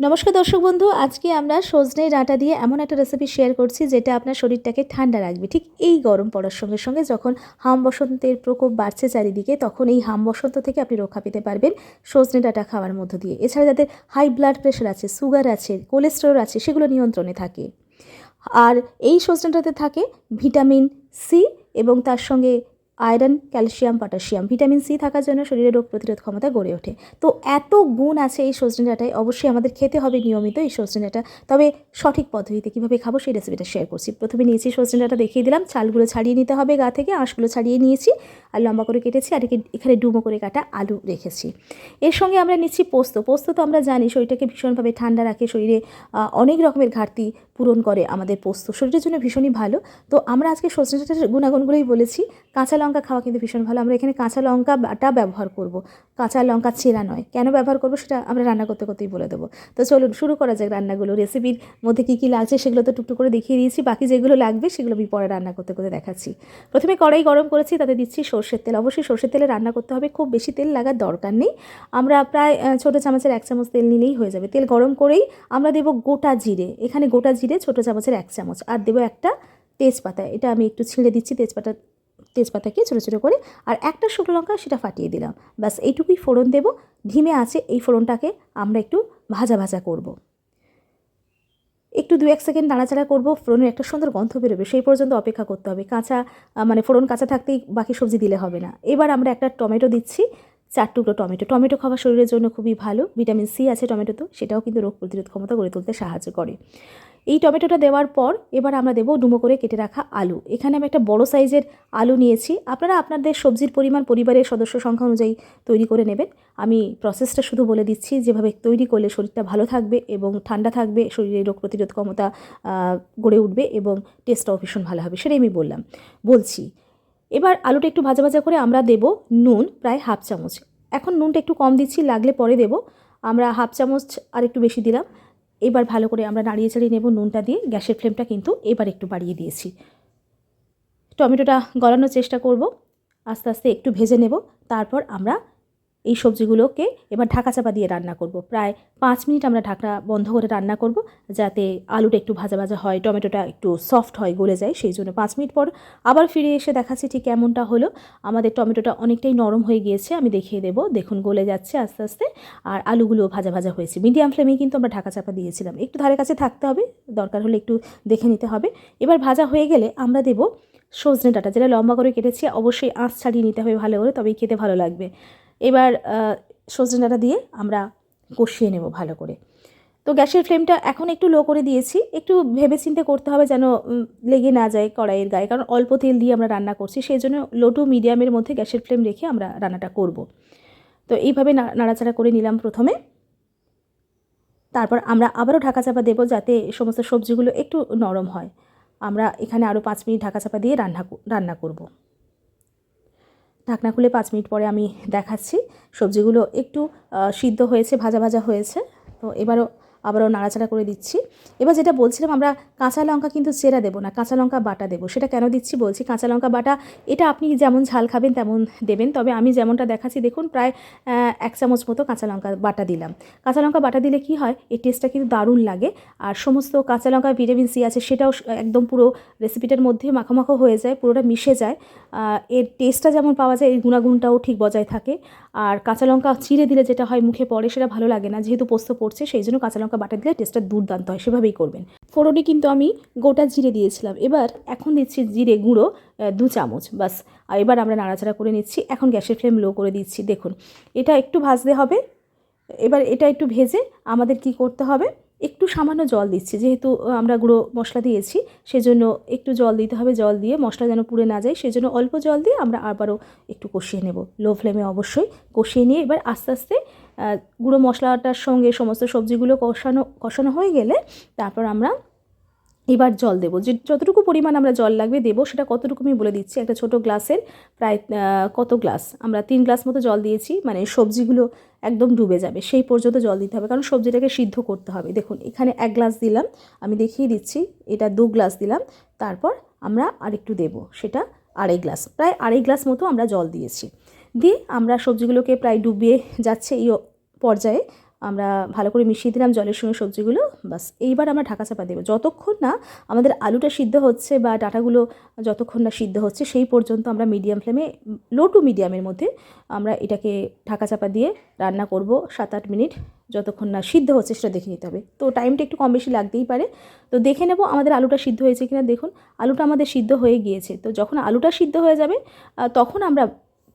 নমস্কার দর্শক বন্ধু, আজকে আমরা সজনে ডাঁটা দিয়ে এমন একটা রেসিপি শেয়ার করছি যেটা আপনার শরীরটাকে ঠান্ডা রাখবে। ঠিক এই গরম পড়ার সঙ্গে সঙ্গে যখন হাম বসন্তের প্রকোপ বাড়ছে চারিদিকে, তখন এই হাম বসন্ত থেকে আপনি রক্ষা পেতে পারবেন সজনে ডাঁটা খাওয়ার মধ্য দিয়ে। এছাড়া যাদের হাই ব্লাড প্রেশার আছে সুগার আছে কোলেস্টেরল আছে, সেগুলো নিয়ন্ত্রণে থাকে। আর এই সজনেটাতে থাকে ভিটামিন সি এবং তার সঙ্গে iron, calcium, potassium, vitamin C থাকার জন্য শরীরে রোগ প্রতিরোধ ক্ষমতা গড়ে ওঠে। তো এত গুণ আছে এই সজনে ডাঁটায় অবশ্যই আমাদের খেতে হবে নিয়মিত এই সজনে ডাঁটা তবে সঠিক পদ্ধতিতে কীভাবে খাব সেই রেসিপিটা শেয়ার করছি। প্রথমে নিয়েছি সজনে ডাঁটা দেখিয়ে দিলাম। চালগুলো ছাড়িয়ে নিতে হবে গা থেকে, আঁশগুলো ছাড়িয়ে নিয়েছি, আর লম্বা করে কেটেছি, আর এখানে ডুমো করে কাটা আলু রেখেছি। এর সঙ্গে আমরা নিচ্ছি পোস্ত। পোস্ত তো আমরা জানি শরীরটাকে ভীষণভাবে ঠান্ডা রাখে, শরীরে অনেক রকমের ঘাটতি পূরণ করে আমাদের পোস্ত। শরীরের জন্য ভীষণই ভালো। তো আমরা আজকে সজনে ডাঁটার গুণাগুণগুলোই বলেছি। কাঁচা লঙ্কা খাওয়া কিন্তু ভীষণ ভালো। আমরা এখানে কাঁচা লঙ্কা বাটা ব্যবহার করব। কাঁচা লঙ্কা চেরা নয়। কেন ব্যবহার করব সেটা আমরা রান্না করতে করতেই বলে দেবো। তো চলুন, শুরু করা যাক রান্নাগুলো। রেসিপির মধ্যে কী কী লাগছে সেগুলো তো টুকটুক করে দেখিয়ে দিয়েছি। বাকি যেগুলো লাগবে সেগুলো আমি পরে রান্না করতে করতে দেখাচ্ছি। প্রথমে কড়াই গরম করেছি, তাতে দিচ্ছি সর্ষের তেল। অবশ্যই সর্ষের তেলে রান্না করতে হবে। খুব বেশি তেল লাগার দরকার নেই। আমরা প্রায় ছোটো চামচের এক চামচ তেল নিলেই হয়ে যাবে। তেল গরম করেই আমরা দেবো গোটা জিরে। এখানে গোটা জিরে, ছোটো চামচের এক চামচ। আর দেবো একটা তেজপাতা। এটা আমি একটু ছিঁড়ে দিচ্ছি তেজপাতা তেজপাতাকে ছোটো ছোটো করে আর একটা শুকনো লঙ্কা সেটা ফাটিয়ে দিলাম। ব্যাস, এইটুকুই ফোড়ন দেবো। ধিমে আছে, এই ফোড়নটাকে আমরা একটু ভাজা ভাজা করব। একটু দু এক সেকেন্ড নাড়াচাড়া করব, ফোড়নের একটা সুন্দর গন্ধ বেরোবে, সেই পর্যন্ত অপেক্ষা করতে হবে। কাঁচা মানে ফোড়ন কাঁচা থাকতেই বাকি সবজি দিলে হবে না। এবার আমরা একটা টমেটো দিচ্ছি, চার টুকরো টমেটো। টমেটো খাওয়া শরীরের জন্য খুবই ভালো, ভিটামিন সি আছে টমেটোতে, সেটাও কিন্তু রোগ প্রতিরোধ ক্ষমতা গড়ে তুলতে সাহায্য করে। এই টমেটোটা দেওয়ার পর এবার আমরা দেবো ডুমো করে কেটে রাখা আলু। এখানে আমি একটা বড় সাইজের আলু নিয়েছি। আপনারা আপনাদের সবজির পরিমাণ, পরিবারের সদস্য সংখ্যা অনুযায়ী তৈরি করে নেবেন। আমি প্রসেসটা শুধু বলে দিচ্ছি, যেভাবে তৈরি করলে শরীরটা ভালো থাকবে এবং ঠান্ডা থাকবে, শরীরে রোগ প্রতিরোধ ক্ষমতা গড়ে উঠবে এবং টেস্টটাও ভীষণ ভালো হবে, সেটাই আমি বললাম। বলছি, এবার আলুটা একটু ভাজা ভাজা করে আমরা দেব নুন, প্রায় হাফ চামচ। এখন নুনটা একটু কম দিচ্ছি, লাগলে পরে দেব। আমরা হাফ চামচ আর একটু বেশি দিলাম। এবার ভালো করে আমরা নাড়িয়ে চাড়িয়ে নেব নুনটা দিয়ে। গ্যাসের ফ্লেমটা কিন্তু এবার একটু বাড়িয়ে দিয়েছি। টমেটোটা গলানোর চেষ্টা করব। আস্তে আস্তে একটু ভেজে নেব। তারপর আমরা এই সবজিগুলোকে এবার ঢাকা চাপা দিয়ে রান্না করব। প্রায় পাঁচ মিনিট আমরা ঢাকনা বন্ধ করে রান্না করব যাতে আলুটা একটু ভাজা ভাজা হয়, টমেটোটা একটু সফট হয়, গলে যায়, সেই জন্য পাঁচ মিনিট পর আবার ফিরে এসে দেখাচ্ছি ঠিক কেমনটা হলো। আমাদের টমেটোটা অনেকটাই নরম হয়ে গিয়েছে, আমি দেখিয়ে দেবো। দেখুন, গলে যাচ্ছে আস্তে আস্তে আর আলুগুলো ভাজা ভাজা হয়েছে। মিডিয়াম ফ্লেমে কিন্তু আমরা ঢাকা চাপা দিয়েছিলাম। একটু ধারে কাছে থাকতে হবে, দরকার হলে একটু দেখে নিতে হবে। এবার ভাজা হয়ে গেলে আমরা দেব সজনে ডাঁটা। যেটা লম্বা করে কেটেছি, অবশ্যই আঁচ ছাড়িয়ে নিতে হবে ভালো করে, তবেই খেতে ভালো লাগবে। এবার সজনে ডাঁটা দিয়ে আমরা কষিয়ে নেব ভালো করে। তো গ্যাসের ফ্লেমটা এখন একটু লো করে দিয়েছি। একটু ভেবে চিন্তে করতে হবে যেন লেগে না যায় কড়াইয়ের গায়ে। কারণ অল্প তেল দিয়ে আমরা রান্না করছি, সেই জন্য লো টু মিডিয়ামের মধ্যে গ্যাসের ফ্লেম রেখে আমরা রান্নাটা করব। তো এইভাবে নাড়াচাড়া করে নিলাম প্রথমে। তারপর আমরা আবারও ঢাকা চাপা দেবো যাতে সমস্ত সবজিগুলো একটু নরম হয়। আমরা এখানে আরও পাঁচ মিনিট ঢাকা চাপা দিয়ে রান্না রান্না করব। ঢাকনা খুলে পাঁচ মিনিট পরে আমি দেখাচ্ছি। সবজিগুলো একটু সিদ্ধ হয়েছে, ভাজা ভাজা হয়েছে। তো এবারও আবারও নাড়াচাড়া করে দিচ্ছি। এবার যেটা বলছিলাম, আমরা কাঁচা লঙ্কা কিন্তু চেরা দেবো না, কাঁচা লঙ্কা বাটা দেবো। সেটা কেন দিচ্ছি বলছি, কাঁচা লঙ্কা বাটা, এটা আপনি যেমন ঝাল খাবেন তেমন দেবেন। তবে আমি যেমনটা দেখাচ্ছি, দেখুন প্রায় এক চামচ মতো কাঁচা লঙ্কা বাটা দিলাম। কাঁচা লঙ্কা বাটা দিলে কি হয় এই টেস্টটা কিন্তু দারুণ লাগে। আর সমস্ত কাঁচা লঙ্কা, ভিটামিন সি আছে, সেটাও একদম পুরো রেসিপিটার মধ্যে মাখামাখো হয়ে যায়, পুরোটা মিশে যায়। এর টেস্টটা যেমন পাওয়া যায়, এর গুণাগুণটাও ঠিক বজায় থাকে। আর কাঁচা লঙ্কা চিড়ে দিলে যেটা হয়, মুখে পড়ে, সেটা ভালো লাগে না, যেহেতু পোস্ত পড়ছে, সেই জন্য কাঁচা লঙ্কা বাটা দিলে টেস্টটা দুর্দান্ত হয়, সেভাবেই করবেন। ফোড়নে কিন্তু আমি গোটা জিরে দিয়েছিলাম। এবার এখন দিচ্ছি জিরে গুঁড়ো দু চামচ বাস আর এবার আমরা নাড়াচাড়া করে নিচ্ছি। এখন গ্যাসের ফ্লেম লো করে দিচ্ছি। দেখুন, এটা একটু ভাজতে হবে। এবার এটা একটু ভেজে আমাদের কি করতে হবে? একটু সামান্য জল দিচ্ছি। যেহেতু আমরা গুঁড়ো মশলা দিয়েছি, সেজন্য একটু জল দিতে হবে, জল দিয়ে মশলা যেন পুড়ে না যায়। সেজন্য অল্প জল দিয়ে আমরা আবারও একটু কষিয়ে নেব। লো ফ্লেমে অবশ্যই কষিয়ে নিয়ে এবার আস্তে আস্তে গুঁড়ো মশলাটার সঙ্গে সমস্ত সবজিগুলো কষানো কষানো হয়ে গেলে তারপর আমরা এবার জল দেবো। যে যতটুকু পরিমাণ আমরা জল লাগবে দেবো, সেটা কতটুকু আমি বলে দিচ্ছি। একটা ছোট গ্লাসের প্রায় কত গ্লাস? আমরা তিন গ্লাস মতো জল দিয়েছি মানে সবজিগুলো একদম ডুবে যাবে। সেই পর্যন্ত জল দিতে হবে, কারণ সবজিটাকে সিদ্ধ করতে হবে। দেখুন, এখানে এক গ্লাস দিলাম, আমি দেখিয়ে দিচ্ছি, এটা দু গ্লাস দিলাম, তারপর আমরা আরেকটু দেবো, সেটা আড়াই গ্লাস, প্রায় আড়াই গ্লাস মতো আমরা জল দিয়েছি। দিয়ে আমরা সবজিগুলোকে প্রায় ডুবিয়ে যাচ্ছে এই পর্যায়ে। আমরা ভালো করে মিশিয়ে দিলাম জলের সঙ্গে সবজিগুলো বাস এইবার আমরা ঢাকা চাপা দেবো। যতক্ষণ না আমাদের আলুটা সিদ্ধ হচ্ছে বা ডাটাগুলো যতক্ষণ না সিদ্ধ হচ্ছে, সেই পর্যন্ত আমরা মিডিয়াম ফ্লেমে লো টু মিডিয়ামের মধ্যে আমরা এটাকে ঢাকা চাপা দিয়ে রান্না করব সাত আট মিনিট। যতক্ষণ না সিদ্ধ হচ্ছে সেটা দেখে নিতে হবে। তো টাইমটা একটু কম বেশি লাগতেই পারে। তো দেখে নেব আমাদের আলুটা সিদ্ধ হয়েছে কিনা। দেখুন, আলুটা আমাদের সিদ্ধ হয়ে গিয়েছে। তো যখন আলুটা সিদ্ধ হয়ে যাবে তখন আমরা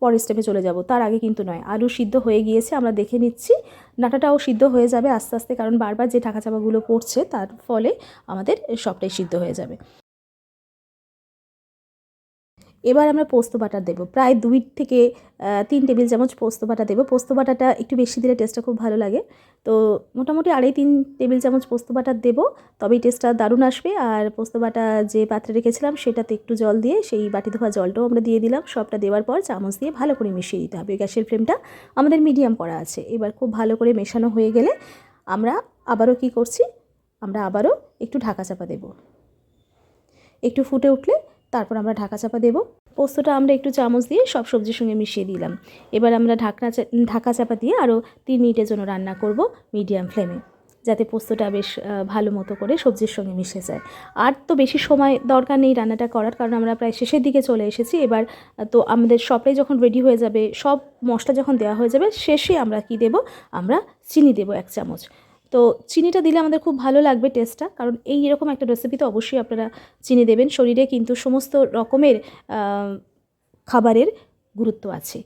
পরের স্টেপে চলে যাব। তার আগে কিন্তু নয়, আলু সিদ্ধ হয়ে গিয়েছে, আমরা দেখে নিচ্ছি। নাটাটাও সিদ্ধ হয়ে যাবে আস্তে আস্তে, কারণ বারবার যে ঢাকা চাপাগুলো পড়ছে, তার ফলে আমাদের সবটাই সিদ্ধ হয়ে যাবে। এবার আমরা পোস্ত বাটা দেবো। প্রায় দুই থেকে তিন টেবিল চামচ পোস্ত বাটা দেবো। পোস্ত বাটাটা একটু বেশি দিলে টেস্টটা খুব ভালো লাগে। তো মোটামুটি আড়াই তিন টেবিল চামচ পোস্ত বাটা দেবো, তবেই টেস্টটা দারুণ আসবে। আর পোস্ত বাটা যে পাত্রে রেখেছিলাম, সেটাতে একটু জল দিয়ে সেই বাটি ধোয়া জলটাও আমরা দিয়ে দিলাম। সবটা দেওয়ার পর চামচ দিয়ে ভালো করে মিশিয়ে দিতে হবে। গ্যাসের ফ্লেমটা আমাদের মিডিয়াম করা আছে। এবার খুব ভালো করে মেশানো হয়ে গেলে আমরা আবারও কি করছি, আমরা আবারও একটু ঢাকা চাপা দেবো। একটু ফুটে উঠলে তারপর আমরা ঢাকা চাপা দেবো। পোস্তটা আমরা একটু চামচ দিয়ে সব সবজির সঙ্গে মিশিয়ে দিলাম। এবার আমরা ঢাকনা ঢাকা চাপা দিয়ে আরও তিন মিনিটের জন্য রান্না করব মিডিয়াম ফ্লেমে, যাতে পোস্তটা বেশ ভালো মতো করে সবজির সঙ্গে মিশে যায়। আর তো বেশি সময় দরকার নেই রান্নাটা করার, কারণ আমরা প্রায় শেষের দিকে চলে এসেছি। এবার তো আমাদের সবটাই যখন রেডি হয়ে যাবে, সব মশলা যখন দেওয়া হয়ে যাবে, শেষে আমরা কি দেব? আমরা চিনি দেব এক চামচ। তো চিনিটা দিলে আমাদের খুব ভালো লাগবে টেস্টটা কারণ এই এরকম একটা রেসিপিতে অবশ্যই আপনারা চিনি দেবেন। শরীরে কিন্তু সমস্ত রকমের খাবারের গুরুত্ব আছে।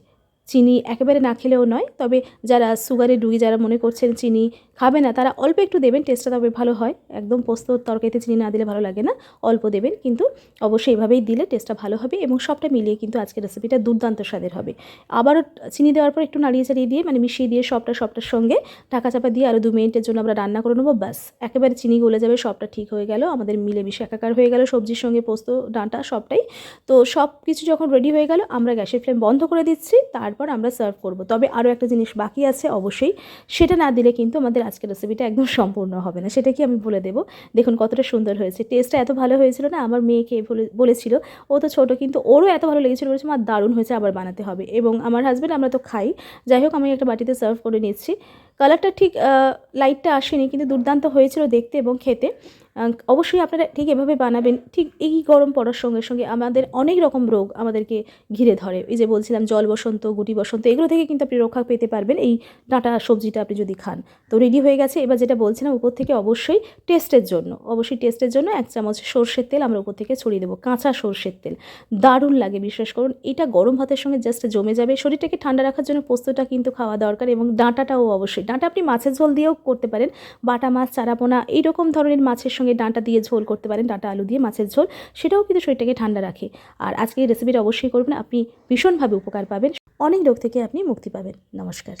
চিনি একেবারে না খেলেও নয়, তবে যারা সুগারের রুগী যারা মনে করছেন চিনি খাবে না, তারা অল্প একটু দেবেন টেস্টটা তবে ভালো হয়। একদম পোস্ত তরকারিতে চিনি না দিলে ভালো লাগে না, অল্প দেবেন, কিন্তু অবশ্যই এভাবেই দিলে টেস্টটা ভালো হবে এবং সবটা মিলিয়ে কিন্তু আজকের রেসিপিটা দুর্দান্ত স্বাদের হবে। আবারও চিনি দেওয়ার পর একটু নাড়িয়ে চাড়িয়ে দিয়ে মানে মিশিয়ে দিয়ে সবটা, সবটার সঙ্গে ঢাকা চাপা দিয়ে আরও দু মিনিটের জন্য আমরা রান্না করে নেব, ব্যাস। একেবারে চিনি গলে যাবে, সবটা ঠিক হয়ে গেল, আমাদের মিলেমিশে একাকার হয়ে গেল, সবজির সঙ্গে পোস্ত, ডাঁটা, সবটাই। তো সব কিছু যখন রেডি হয়ে গেল, আমরা গ্যাসের ফ্লেম বন্ধ করে দিচ্ছি, তারপর আমরা সার্ভ করব। তবে আরও একটা জিনিস বাকি আছে, অবশ্যই। সেটা না দিলে কিন্তু আমাদের আজকের রেসিপিটা একদম সম্পূর্ণ হবে না, সেটা কি আমি বলে দেবো? দেখুন কতটা সুন্দর হয়েছে। টেস্টটা এত ভালো হয়েছিল না, আমার মেয়েকে বলে, বলেছিল, ও তো ছোটো, কিন্তু ওরও এত ভালো লেগেছিল বলেছে আমার দারুণ হয়েছে, আবার বানাতে হবে। এবং আমার হাজব্যান্ড আমরা তো খাই। যাই হোক, আমি একটা বাটিতে সার্ভ করে নিচ্ছি। কালারটা ঠিক লাইটটা আসেনি, কিন্তু দুর্দান্ত হয়েছিল দেখতে এবং খেতে। অবশ্যই আপনারা ঠিক এভাবে বানাবেন। ঠিক এই গরম পড়ার সঙ্গে সঙ্গে আমাদের অনেক রকম রোগ আমাদেরকে ঘিরে ধরে। এই যে বলছিলাম, জল বসন্ত, গুটি বসন্ত, এগুলো থেকে কিন্তু আপনি রক্ষা পেতে পারবেন। এই ডাঁটা সবজিটা আপনি যদি খান। তো রেডি হয়ে গেছে। এবার যেটা বলছিলাম, উপর থেকে অবশ্যই টেস্টের জন্য। অবশ্যই টেস্টের জন্য এক চামচ সর্ষের তেল আমরা উপর থেকে ছড়িয়ে দেবো। কাঁচা সর্ষের তেল। দারুণ লাগে, বিশ্বাস করুন। এটা গরম ভাতের সঙ্গে জাস্ট জমে যাবে। শরীরটাকে ঠান্ডা রাখার জন্য পোস্তটা কিন্তু খাওয়া দরকার এবং ডাঁটাটাও অবশ্যই ডাঁটা আপনি মাছের ঝোল দিয়েও করতে পারেন। বাটা মাছ, চারাপোনা এইরকম ধরনের মাছের সঙ্গে ডাঁটা দিয়ে ঝোল করতে পারেন, ডাঁটা আলু দিয়ে মাছের ঝোল। সেটাও কিন্তু শরীরটাকে ঠান্ডা রাখে। আর আজকে এই রেসিপিটা অবশ্যই করবেন, আপনি ভীষণভাবে উপকার পাবেন। অনেক রোগ থেকে আপনি মুক্তি পাবেন। নমস্কার।